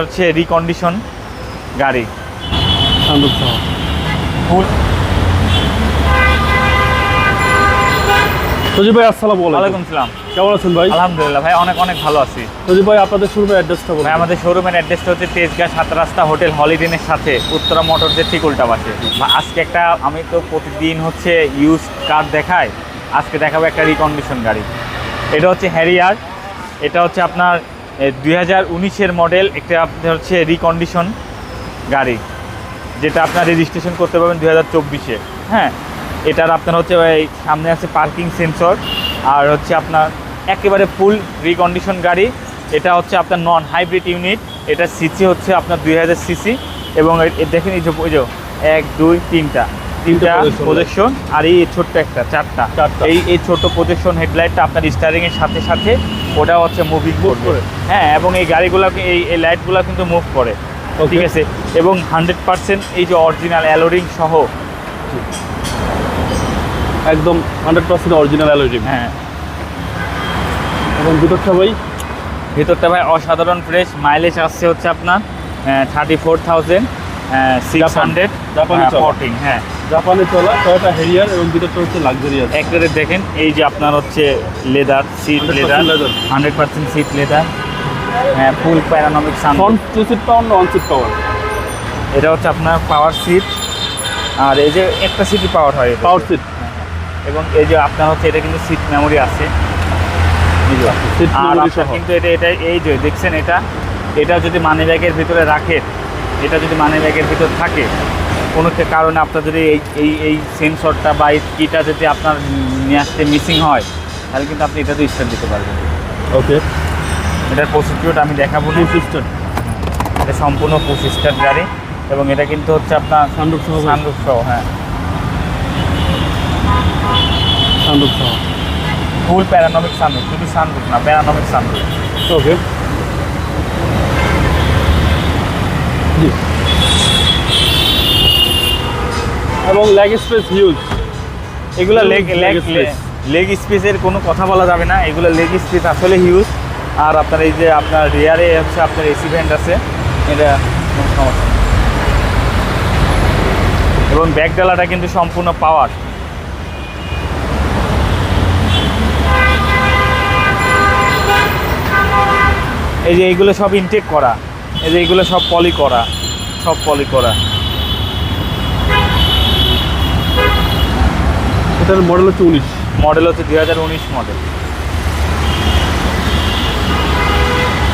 হচ্ছে রিকন্ডিশন গাড়ি। সজীব ভাই আসসালামু আলাইকুম। ওয়ালাইকুম সালাম। কেমন আছেন ভাই? আলহামদুলিল্লাহ ভাই অনেক অনেক ভালো আছি। সজীব ভাই আপনাদের শোরুমের অ্যাড্রেসটা বলুন। ভাই আমাদের শোরুমের অ্যাড্রেসটা হচ্ছে তেজগাঁ সাত রাস্তা হোটেল হলিডেনের সাথে উত্তরা মোটরসের ঠিক উল্টা পাশে আজকে একটা আমি তো প্রতিদিন হচ্ছে ইউজ কার দেখাই আজকে দেখাবো একটা রিকন্ডিশন গাড়ি। এটা হচ্ছে হ্যারিয়ার এটা হচ্ছে আপনার দুই হাজার উনিশের মডেল একটা আপনার হচ্ছে রিকন্ডিশন গাড়ি যেটা আপনার রেজিস্ট্রেশন করতে পারবেন দুই হাজার চব্বিশে। হ্যাঁ এটার আপনার হচ্ছে এই সামনে আছে পার্কিং সেন্সর আর হচ্ছে আপনার একেবারে ফুল রিকন্ডিশন গাড়ি। এটা হচ্ছে আপনার নন হাইব্রিড ইউনিট এটা সিসি হচ্ছে আপনার দুই হাজার সিসি এবং দেখেন এই যে ওই যে এক দুই তিনটা। তিনটা প্রজেকশন আর এই ছোট্ট একটা চারটা। চারটা। এই এই ছোট প্রজেকশন হেডলাইটটা আপনার স্টারিংয়ের সাথে সাথে ওটা হচ্ছে মুভিং করবে। করে। হ্যাঁ এবং এই গাড়িগুলো এই এই লাইটগুলো কিন্তু মুভ করে. ঠিক আছে? এবং হান্ড্রেড পার্সেন্ট এই যে অরিজিনাল অ্যালোরিং সহ। একদম হান্ড্রেড পার্সেন্ট অরিজিনাল অ্যালোরিং হ্যাঁ। এবং ভিতরটা ভাই? ভিতরটা ভাই অসাধারণ ফ্রেশ মাইলেজ আসছে হচ্ছে আপনার thirty four thousand six. Hundred. Fourteen হ্যাঁ। জাপানে চলা টয়োটা হেরিয়ার এবং ভিতরটা হচ্ছে লাক্সারিয়াস একবারে দেখেন এই যে আপনার হচ্ছে leather seat leather hundred percent seat leather হ্যাঁ full panoramic sound two seat power না সিট পাওয়ার এটা হচ্ছে আপনার পাওয়ার সিট আর এই যে একটা সিটি পাওয়ার হয় পাওয়ার সিট এবং এই যে আপনার হচ্ছে এটা কিন্তু সিট মেমোরি আছে। আর কিন্তু এটা এটা এই যে দেখছেন এটা এটা যদি মানি ব্যাগের ভিতরে রাখেন এটা যদি মানি ব্যাগের ভিতর থাকে কোনো একটা কারণে আপনার যদি এই এই এই সেন্সরটা বা এই কিটা যদি আপনার নিয়ে আসতে মিসিং হয় তাহলে কিন্তু আপনি এটা তো স্টার্ট দিতে পারবেন। ওকে এটার প্রসিডিউর আমি দেখাবো না। সিস্টেম এটা সম্পূর্ণ প্রসিস্টার গাড়ি এবং এটা কিন্তু হচ্ছে আপনার সানরুফ সহ। ভাই। সহ হ্যাঁ। সানরুফ সহ। ফুল প্যারানমিক সানরুফ শুধু সানরুফ না প্যারানমিক সানরুফ ওকে জি। এবং লেগ স্পেস হিউজ এগুলো লেগ লেগ. লেগ স্পেসের কোনো কথা বলা যাবে না। এগুলো লেগ স্পেস আসলে হিউজ আর আপনার এই যে আপনার রিয়ারে হচ্ছে আপনার এসি ভ্যান্ট আছে। এটা কোনো সমস্যা। এবং ব্যাক ডালাটা কিন্তু সম্পূর্ণ পাওয়ার এই যে এইগুলো সব ইনটেক করা। এই যে এইগুলো সব পলি করা। সব পলি করা। এটার মডেল হচ্ছে উনিশ। মডেল হচ্ছে দুই হাজার উনিশ মডেল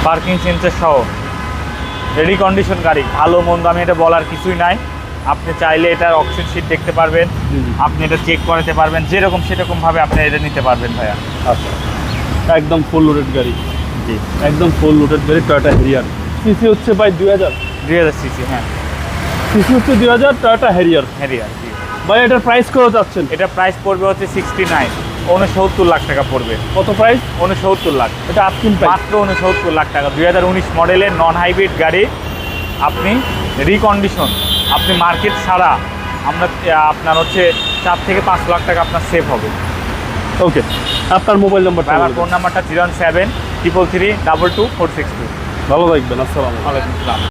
পার্কিং সেন্সার সহ। রেডি কন্ডিশন গাড়ি ভালো মন্দ আমি এটা বলার কিছুই নাই। আপনি চাইলে এটার অক্সিজেন সিট দেখতে পারবেন। আপনি এটা চেক করাতে পারবেন। যেরকম সেরকমভাবে আপনি এটা নিতে পারবেন ভাইয়া। আচ্ছা। একদম ফুল লোডেড গাড়ি। জি। একদম ফুল লোডেড গাড়ি টয়টা হেরিয়ার সিসি হচ্ছে ভাই দুই হাজার। দুই হাজার সিসি হ্যাঁ। সিসি হচ্ছে দুই হাজার টয়োটা হেরিয়ার হ্যারিয়ার ভাই এটার প্রাইস কত যাচ্ছেন? এটা প্রাইস পড়বে হচ্ছে সিক্সটি নাইন উনসত্তর লাখ টাকা পড়বে। কত প্রাইস উনসত্তর লাখ। এটা প্রাইস মাত্র উনসত্তর লাখ টাকা। দুই হাজার উনিশ মডেলের নন হাইব্রিড গাড়ি। আপনি রিকন্ডিশন আপনি মার্কেট ছাড়া আমরা আপনার হচ্ছে চার থেকে পাঁচ লাখ টাকা আপনার সেভ হবে। ওকে আপনার মোবাইল নাম্বারটা আমার ফোন। নাম্বারটা zero seven triple three double two four six two ভালো থাকবেন আসসালামু আলাইকুম। আসসালাম।